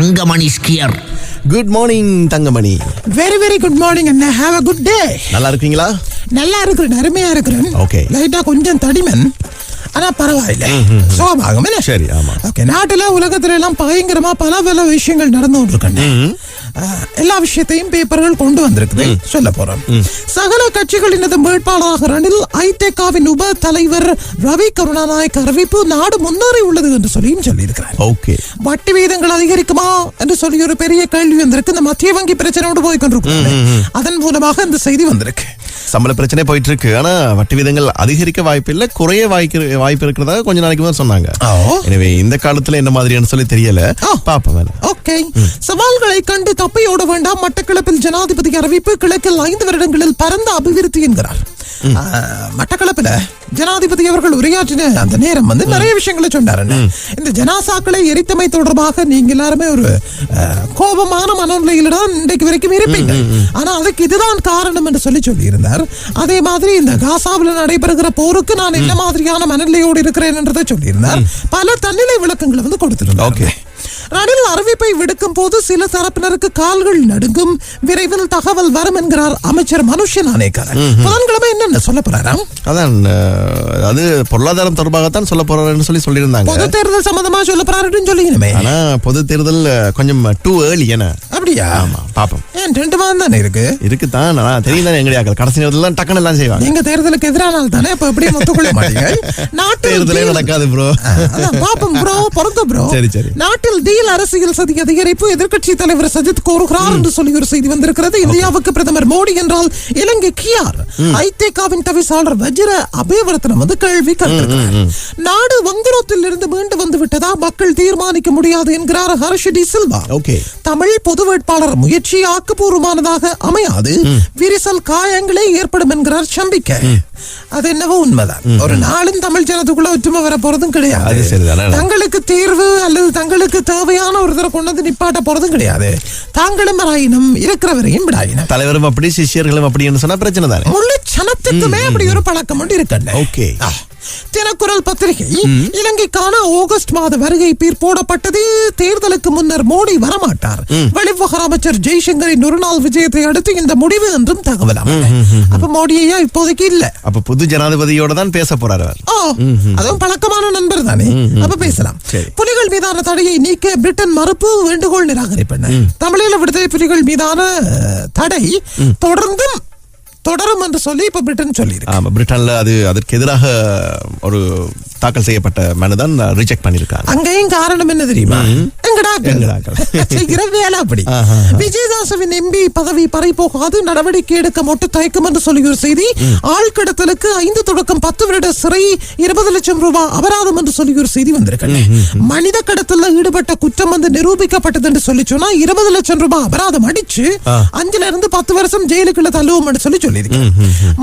Thangamani skier. Good morning Thangamani. Very very good morning Anna. Have a good day நல்லா இருக்கீங்களா நல்லா இருக்கிறேன் அருமையா இருக்கிறேன். Okay. லைட்டா கொஞ்சம் தடிமன். ஆனா பரவாயில்ல. சோகமாகும் என்ன சரி, ஆமா. ஓகே நாட்டுல உலகத்துல எல்லாம் பயங்கரமா பல பல விஷயங்கள் நடந்து கொண்டிருக்கேன் எல்லா விஷயத்தையும் பேப்பர்கள் கொண்டு வந்திருக்குது சொல்ல போறோம் சகல கட்சிகளினது வேட்பாளராக ரணில் ஐதேகாவின் உப தலைவர் ரவி கருணாநாயக் அறிவிப்பு நாடு முன்னேறி உள்ளது என்று சொல்லியும் சொல்லியிருக்கிறார் ஓகே வட்டி வீதங்கள் அதிகரிக்குமா என்று சொல்லி ஒரு பெரிய கேள்வி வந்திருக்கு இந்த மத்திய வங்கி பிரச்சனையோடு போய் கொண்டிருக்கிறது அதன் மூலமாக இந்த செய்தி வந்திருக்கு சம்பள பிரச்சனை போயிட்டு இருக்கு ஆனா வட்டி விதங்கள் அதிகரிக்க வாய்ப்பு இல்ல குறைய வாய்ப்பு வாய்ப்பு இருக்கிறதாக கொஞ்ச நாளைக்கு தான் சொன்னாங்க. எனவே இந்த காலத்துல என்ன மாதிரின்னு சொல்லி தெரியல. பாப்போம். ஓகே. சவால்களை கண்டு தப்பியோட வேண்டாம். மட்டக்களப்பில் ஜனாதிபதி அறிவிப்பு கிழக்கில் ஐந்து வருடங்களில் பரந்த அபிவிருத்தி என்கிறார். மட்டக்களப்பில் ஜனாதிபதி அவர்கள் உரையாற்றின அந்த நேரம் வந்து நிறைய விஷயங்களை சொன்னார் இந்த ஜனாசாக்களை எரித்தமை தொடர்பாக நீங்க எல்லாருமே ஒரு கோபமான மனநிலையில தான் இன்றைக்கு வரைக்கும் இருப்பீங்க. ஆனா அதுக்கு இதுதான் காரணம் என்று சொல்லி சொல்லியிருந்தார். அதே மாதிரி இந்த காசாவில் நடைபெறுகிற போருக்கு நான் என்ன மாதிரியான மனநிலையோடு இருக்கிறேன் என்றதை சொல்லியிருந்தார். பல தன்னிலை விளக்கங்களை வந்து கொடுத்திருந்தார் Okay. ரணில் அறிவிப்பை விடுக்கும் போது சில தரப்பினருக்கு கால்கள் நடுங்கும். விரைவில் தகவல் வரும் என்கிறார் அமைச்சர் மனுஷன் அநேக்கர் புதன்கிழமை என்னென்ன சொல்ல போறாராம் அதான் அது பொருளாதாரம் தொடர்பாகத்தான் சொல்ல போறாருன்னு சொல்லி சொல்லியிருந்தாங்க. பொது தேர்தல் சம்பந்தமா சொல்ல போறாருன்னு சொல்லிக்கணுமே ஆனா பொது தேர்தல் கொஞ்சம் டூ ஏர்லி என்ன அப்படியா? ஆமா பாப்போம். ஏன் ரெண்டு மாதம் தானே இருக்கு? இருக்குதான் ஆனா தெரியும் தானே எங்கடியாக்கள் கடைசி நேரத்துல தான் டக்குன்னு எல்லாம் செய்வாங்க. நீங்க தேர்தலுக்கு எதிரானால் தானே? இப்ப எப்படியும் ஒத்துக்கொள்ள மாட்டீங்க. நாட்டில் தேர்தலே நடக்காது ப்ரோ பாப்போம் ப்ரோ பொறுங்க ப்ரோ சரி, சரி. நாட்டில் டீல் அரசியல் சதி அதிகரிப்பு எதிர்க்கட்சி தலைவர் சஜித் கோருகிறார் என்று சொல்லி ஒரு செய்தி வந்திருக்கிறது. இந்தியாவுக்கு பிரதமர் மோடி என்றால் இலங்கைக்கு யார் ஐதேகாவின் தவிசாளர் வஜ்ர அபேவர்த்தனம் வந்து கேள்வி நாடு வங்குரோத்தில் இருந்து மீண்டு வந்து விட்டதா? மக்கள் தீர்மானிக்க முடியாது என்கிறார் ஹர்ஷ டி சில்வா. ஓகே. தமிழ் பொது வேட்பாளர் முயற்சி ஆக்கப்பூர்வமானதாக அமையாது. விரிசல் காயங்களே ஏற்படும் என்கிறார் சம்பிக்க. அது என்னவோ உண்மைதான். ஒரு நாளும் தமிழ் ஜனத்துக்குள்ள ஒற்றுமை வர போறதும் கிடையாது? தங்களுக்கு தீர்வு அல்லது தங்களுக்கு தேவையான ஒருத்தரை கொண்டு வந்து நிப்பாட்ட போறதும் கிடையாது. தாங்களும் வராயினும் இருக்கிறவரையும் விடாயினும். தலைவரும் அப்படி சிஷ்யர்களும் அப்படின்னு சொன்னா பிரச்சனை தானே? முழு சனத்துக்குமே அப்படி ஒரு பழக்கம் உண்டு இருக்கண்ட ஓகே. தினக்குரல் பத்திரிகை. இலங்கைக்கான ஆகஸ்ட் மாத வருகை பீர் போடப்பட்டது. தேர்தலுக்கு முன்னர் மோடி வரமாட்டார். வெளிவிவகார அமைச்சர் ஜெய்சங்கரின் ஒரு நாள் விஜயத்தை அடுத்து இந்த முடிவு என்றும் தகவல் அப்ப மோடியா இப்போதைக்கு இல்ல. அப்ப புது ஜனாதிபதியோட தான் பேச போறாரு அவர். ஓ அதுவும் பழக்கமான நண்பர் தானே? அப்ப பேசலாம். புலிகள் மீதான தடையை நீக்க பிரிட்டன் மறுப்பு வேண்டுகோள் நிராகரிப்பன தமிழீழ விடுதலை புலிகள் மீதான தடை தொடர்ந்தும் தொடரும் என்று சொல்லி இப்ப பிரிட்டன் சொல்லியிருக்கு. ஆமா பிரிட்டன்ல அது அதற்கு எதிராக ஒரு தாக்கல் செய்யப்பட்ட மனு தான் ரிஜெக்ட் பண்ணிருக்காங்க அங்கேயும் காரணம் என்ன தெரியுமா? எங்கடாக்கள். எங்கடாக்கள். செய்கிற வேலை அப்படி ஆஹா. விஜயதாசவின் எம்பி பதவி பறி போகாது நடவடிக்கை எடுக்க மொட்டு தயக்கம் என்று சொல்லி ஒரு செய்தி. ஆழ்கடத்தலுக்கு ஐந்து தொடக்கம் பத்து வருட சிறை இருபது லட்சம் ரூபாய் அபராதம் என்று சொல்லி ஒரு செய்தி வந்திருக்கு மனித கடத்தல்ல ஈடுபட்ட குற்றம் வந்து நிரூபிக்கப்பட்டது என்று சொல்லி சொன்னா இருபது லட்சம் ரூபாய் அபராதம் அடிச்சு அஞ்சுல இருந்து பத்து வருஷம் ஜெயிலுக்குள்ள தள்ளுவோம் என்று சொல்லி சொல்லியிருக்கு.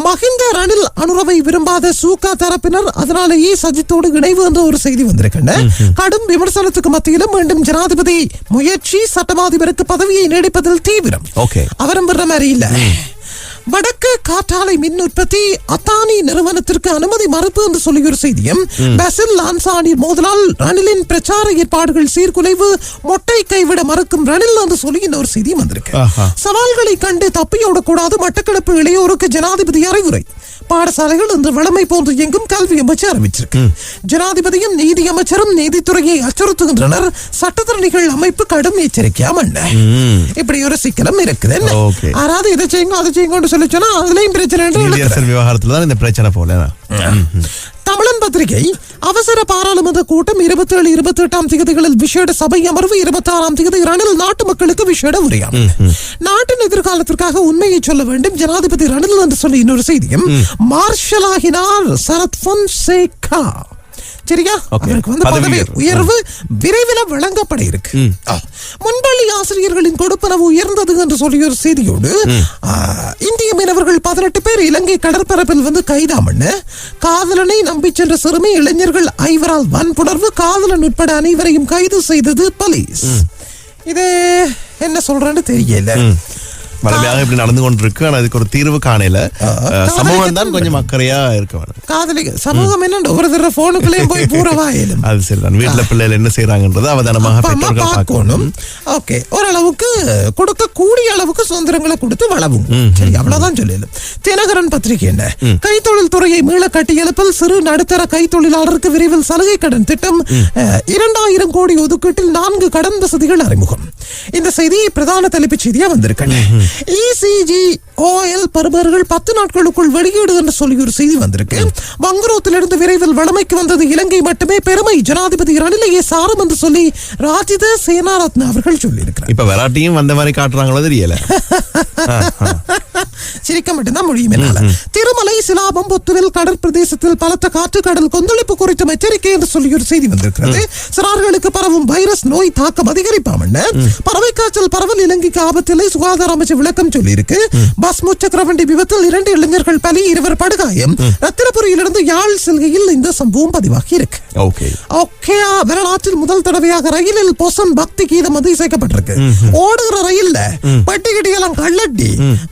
மஹிந்த ரணில் அனுரவை விரும்பாத சூகா தரப்பினர் அதனாலேயே சஜித்தோடு இணைவு என்ற ஒரு செய்தி வந்திருக்கின்றன. கடும் விமர்சனத்துக்கு மத்தியிலும் மீண்டும் ஜனாதிபதி முயற்சி சட்டமாதிபருக்கு பதவியை நீடிப்பதில் தீவிரம். அவரும் விடுற மாதிரி இல்ல. வடக்கு காற்றாலை மின் உற்பத்தி அத்தானி நிறுவனத்திற்கு அனுமதி மறுப்பு என்று சொல்லி ஒரு செய்தியும் பசில் லான்சானி மோதலால் ரணிலின் பிரச்சார ஏற்பாடுகள் சீர்குலைவு மொட்டை கைவிட மறுக்கும் ரணில் என்று சொல்லி இந்த ஒரு செய்தியும் வந்திருக்கு. சவால்களை கண்டு தப்பியோடக் கூடாது மட்டக்களப்பு இளையோருக்கு ஜனாதிபதி அறிவுரை. பாடசாலைகள் இன்று வளமை போன்று எங்கும் கல்வி அமைச்சு அறிவிச்சிருக்கு ஜனாதிபதியும் நீதி அமைச்சரும் நீதித்துறையை அச்சுறுத்துகின்றனர். சட்டத்தரணிகள் அமைப்பு கடும் எச்சரிக்கையா மண்ண இப்படி ஒரு சிக்கலும் இருக்குது. யாராவது இதை செய்யுங்க அதை செய்யுங்கன்னு சொல்லி சொன்னா அதுலயும் பிரச்சனை விவகாரத்துல தான் இந்த பிரச்சனை போல. தமிழன் பத்திரிகை அவசர பாராளுமன்ற கூட்டம் இருபத்தி ஏழு இருபத்தி எட்டாம் தேதிகளில் விசேட சபை அமர்வு இருபத்தி ஆறாம் தேதி ரணில் நாட்டு மக்களுக்கு விசேட உரையாம் நாட்டின் எதிர்காலத்திற்காக உண்மையை சொல்ல வேண்டும் ஜனாதிபதி ரணில் என்று சொல்லி இன்னொரு செய்தியும் மார்ஷல் ஆகினார் சரத் பொன்சேகா சரியா. அவருக்கு வந்து பதவி உயர்வு. விரைவில் வழங்கப்பட இருக்கு. முன்பள்ளி ஆசிரியர்களின் கொடுப்பனவு உயர்ந்தது என்று சொல்லிய ஒரு செய்தியோடு இந்திய மீனவர்கள் பதினெட்டு பேர் இலங்கை கடற்பரப்பில் வந்து கைதாமண்ண காதலனை நம்பி சென்ற சிறுமி இளைஞர்கள் ஐவரால் வன்புணர்வு காதலன் உட்பட அனைவரையும் கைது செய்தது போலீஸ். இது என்ன சொல்றேன்னு தெரியல. வலிமையாக இப்படி நடந்து கொண்டிருக்கு ஆனா இதுக்கு ஒரு தீர்வு காணல. சமூகம் தான் கொஞ்சம் அக்கறையா இருக்க வேணும். காதலி சமூகம் என்ன ஒரு தடவை போனுக்குள்ளேயும் போய் பூரவாயிலும். அது சரிதான். வீட்டுல பிள்ளைகள் என்ன செய்யறாங்கன்றது அவதானமாக பெற்றோர்கள் பார்க்கணும். ஓகே. ஓரளவுக்கு கொடுக்க கூடிய அளவுக்கு சுதந்திரங்களை கொடுத்து வளவும். சரி அவ்வளவுதான் சொல்லல தினகரன் பத்திரிகை என்ன? கைத்தொழில் துறையை மீள கட்டியெழுப்பல் சிறு நடுத்தர கைத்தொழிலாளருக்கு விரைவில் சலுகை கடன் திட்டம். இரண்டாயிரம் கோடி ஒதுக்கீட்டில் நான்கு கடன் வசதிகள் அறிமுகம். இந்த செய்தி பிரதான தலைப்புச் செய்தியா வந்திருக்கேன். இசிஜி ஓஎல் பருபர்கள் பத்து நாட்களுக்குள் வெளியீடு என்று சொல்லி ஒரு செய்தி வந்திருக்கு. வங்குரோத்திலிருந்து விரைவில் வளமைக்கு வந்தது இலங்கை மட்டுமே பெருமை. ஜனாதிபதி ரணிலையே சாரும் என்று சொல்லி ராஜித சேனாரத்ன அவர்கள் சொல்லியிருக்கிறார். இப்ப வெராட்டியும் வந்த மாதிரி காட்டுறாங்களோ தெரியல. சிரிக்க மட்டும்தான் முடியும் என்னால. திருமலை சிலாபம் பொத்துவில் கடற்பிரதேசத்தில் பலத்த காற்று கடல் கொந்தளிப்பு குறித்த எச்சரிக்கை என்று சொல்லி ஒரு செய்தி வந்திருக்கிறது. சிறார்களுக்கு பரவும் வைரஸ் நோய் தாக்கம் அதிகரிப்பாம் பறவை காய்ச்சல் பரவல் இலங்கைக்கு ஆபத்தில்லை சுகாதார அமைச்சர் விளக்கம் சொல்லியிருக்கு. பஸ் முச்சக்கர வண்டி விபத்தில் இரண்டு இளைஞர்கள் பலி இருவர் படுகாயம். ரத்தினபுரியிலிருந்து யாழ் செல்கையில் இந்த சம்பவம் பதிவாகி இருக்கு ஓகே வரலாற்றில் முதல் தடவையாக ரயிலில் பொசன் பக்தி கீதம் வந்து இசைக்கப்பட்டிருக்கு. ஓடுகிற ரயில்ல பட்டி கட்டியெல்லாம் கள்ளட்டி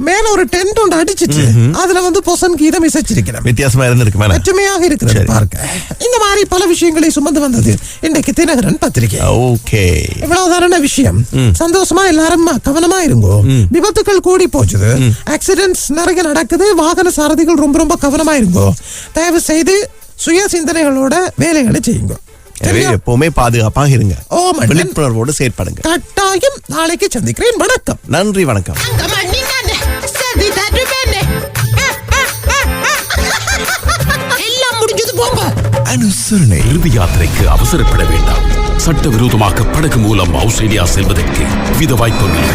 மேல ஒரு டென்ட் ஒன்று அடிச்சிட்டு அதுல வந்து பொசன் கீதம் இசைச்சிருக்கிறேன் வித்தியாசமா இருந்திருக்கு ஒற்றுமையாக இருக்கிறது. பார்க்க. இந்த மாதிரி பல விஷயங்களை சுமந்து வந்தது இன்றைக்கு தினகரன் பத்திரிகை. ஓகே இவ்வளவுதான விஷயம். சந்தோஷமா எல்லாரும் கவனமா இருங்கோ. விபத்துக்கள் கூடி போச்சுது. ஆக்சிடென்ட்ஸ் நிறைய நடக்குது. வாகன சாரதிகள் ரொம்ப ரொம்ப கவனமா இருங்கோ. தயவு செய்து சுய சிந்தனைகளோட வேலைகளை செய்யுங்க? எப்பவுமே பாதுகாப்பாக இருங்க. விழிப்புணர்வோடு செயற்படுங்க. கட்டாயம் நாளைக்கு சந்திக்கிறேன். வணக்கம். நன்றி வணக்கம். எல்லாம் முடிஞ்சது போங்க அனுசரணை இறுதி யாத்திரைக்கு அவசரப்பட வேண்டாம். சட்டவிரோதமாக படகு மூலம் ஆஸ்திரேலியா செல்வதற்கு வித வாய்ப்புகள்